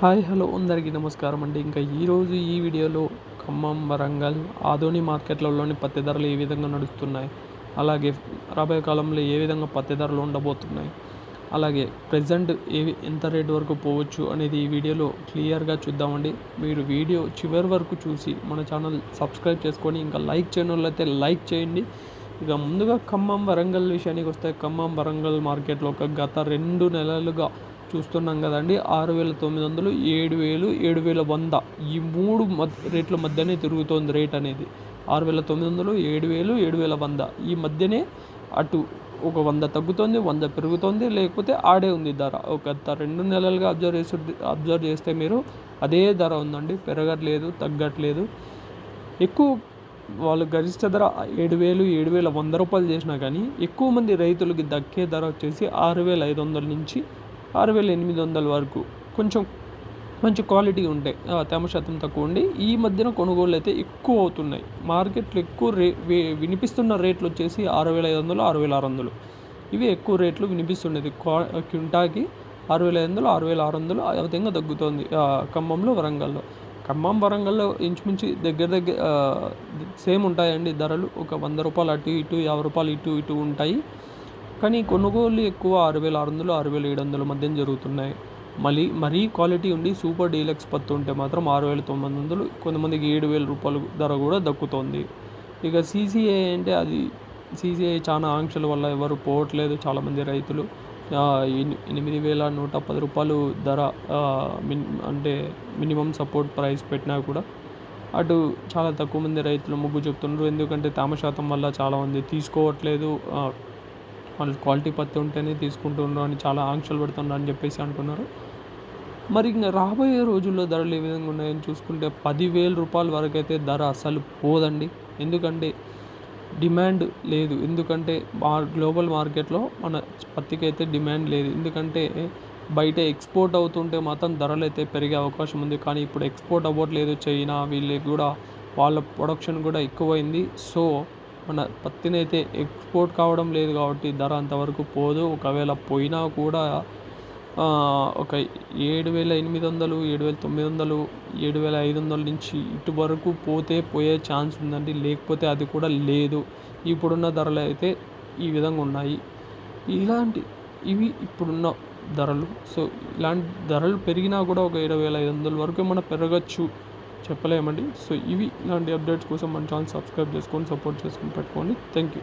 Hi hello అందరికీ నమస్కారం అండి. ఇంకా ఈరోజు ఈ వీడియోలో ఖమ్మం వరంగల్ ఆదోని మార్కెట్లలోని పత్తి ధరలు ఏ విధంగా నడుస్తున్నాయి? అలాగే రాబోయే కాలంలో ఏ విధంగా పత్తి ధరలు ఉండబోతున్నాయి? అలాగే ప్రజెంట్ ఏ ఎంత రేట్ వరకు పోవచ్చు అనేది ఈ వీడియోలో క్లియర్గా చూద్దామండి. మీరు వీడియో చివరి వరకు చూసి మన ఛానల్ సబ్స్క్రైబ్ చేసుకొని ఇంకా లైక్ చేయని అయితే లైక్ చేయండి. ఇక ముందుగా ఖమ్మం వరంగల్ విషయానికి వస్తే ఖమ్మం వరంగల్ మార్కెట్లో ఒక గత రెండు నెలలుగా చూస్తున్నాం కదండి. ఆరు వేల తొమ్మిది వందలు ఏడు వేలు ఏడు వేల వంద. ఈ మూడు రేట్ల మధ్యనే తిరుగుతోంది రేట్ అనేది. ఆరు వేల తొమ్మిది వందలు ఏడు వేలు ఏడు వేల వంద. ఈ మధ్యనే అటు ఒక వంద తగ్గుతోంది వంద పెరుగుతోంది లేకపోతే ఆడే ఉంది ధర. ఒక రెండు నెలలుగా అబ్జర్వ్ చేసి అబ్జర్వ్ చేస్తే మీరు అదే ధర ఉందండి. పెరగట్లేదు తగ్గట్లేదు. ఎక్కువ వాళ్ళు గరిష్ట ధర ఏడు వేలు ఏడు వేల వంద రూపాయలు చేసినా కానీ ఎక్కువ మంది రైతులకి దక్కే ధర వచ్చేసి ఆరు వేల ఐదు వందల నుంచి ఆరు వేల ఎనిమిది వందల వరకు కొంచెం మంచి క్వాలిటీ ఉంటాయి తేమ శాతం తక్కువ ఉండి ఈ మధ్యన కొనుగోళ్ళు అయితే ఎక్కువ అవుతున్నాయి. మార్కెట్లో ఎక్కువ రే వినిపిస్తున్న రేట్లు వచ్చేసి ఆరు వేల ఐదు వందలు ఆరు వేల ఆరు వందలు. ఇవి ఎక్కువ రేట్లు వినిపిస్తున్నది క్వా క్వింటాకి ఆరు వేల ఐదు వందలు ఆరు వేల ఆరు వందలు ఆ విధంగా తగ్గుతోంది ఖమ్మంలో వరంగల్లో. ఖమ్మం వరంగల్లో ఇంచుమించు దగ్గర దగ్గర సేమ్ ఉంటాయండి ధరలు. ఒక వంద రూపాయలు అటు ఇటు యాభై రూపాయలు ఇటు ఇటు ఉంటాయి. కానీ కొనుగోలు ఎక్కువ ఆరు వేల ఆరు వందలు ఆరు వేల ఏడు వందల మధ్య జరుగుతున్నాయి. మళ్ళీ మరీ క్వాలిటీ ఉండి సూపర్ డీలక్స్ పత్తు ఉంటే మాత్రం ఆరు వేల తొమ్మిది వందలు కొంతమందికి ఏడు వేల రూపాయలు ధర కూడా దక్కుతోంది. ఇక సీసీఏ అంటే అది సీసీఐ చాలా ఆంక్షల వల్ల ఎవరు పోవట్లేదు చాలామంది రైతులు. ఎనిమిది వేల నూట పది రూపాయలు ధర మిన్ అంటే మినిమం సపోర్ట్ ప్రైస్ పెట్టినా కూడా అటు చాలా తక్కువ మంది రైతులు మొగ్గు చెప్తున్నారు. ఎందుకంటే తేమ శాతం వల్ల చాలామంది తీసుకోవట్లేదు. వాళ్ళు క్వాలిటీ పత్తి ఉంటేనే తీసుకుంటున్నారు అని చాలా ఆంక్షలు పెడుతున్నారు అని చెప్పేసి అంటున్నారు. మరి ఇంకా రాబోయే రోజుల్లో ధరలు ఏ విధంగా ఉన్నాయని చూసుకుంటే పదివేల రూపాయల వరకు అయితే ధర అసలు పోదండి. ఎందుకంటే డిమాండ్ లేదు. ఎందుకంటే మా గ్లోబల్ మార్కెట్లో మన పత్తికి అయితే డిమాండ్ లేదు. ఎందుకంటే బయట ఎక్స్పోర్ట్ అవుతుంటే మాత్రం ధరలు అయితే పెరిగే అవకాశం ఉంది. కానీ ఇప్పుడు ఎక్స్పోర్ట్ అవ్వట్లేదు. చైనా వీళ్ళకి కూడా వాళ్ళ ప్రొడక్షన్ కూడా ఎక్కువైంది. సో మన పత్తిని అయితే ఎక్స్పోర్ట్ కావడం లేదు కాబట్టి ధర అంతవరకు పోదు. ఒకవేళ పోయినా కూడా ఒక ఏడు వేల ఎనిమిది వందలు ఏడు వేల తొమ్మిది వందలు ఏడు వేల ఐదు వందల నుంచి ఇటు వరకు పోతే పోయే ఛాన్స్ ఉందండి. లేకపోతే అది కూడా లేదు. ఇప్పుడున్న ధరలు అయితే ఈ విధంగా ఉన్నాయి. ఇలాంటి ఇవి ఇప్పుడున్న ధరలు. సో ఇలాంటి ధరలు పెరిగినా కూడా ఒక ఏడు వేల ఐదు వందల వరకు మనం పెరగచ్చు. చెప్పలేమండి. సో ఇవి ఇలాంటి అప్డేట్స్ కోసం మన ఛానల్ సబ్స్క్రైబ్ చేసుకొని సపోర్ట్ చేసుకొని పెట్టుకోండి. Thank you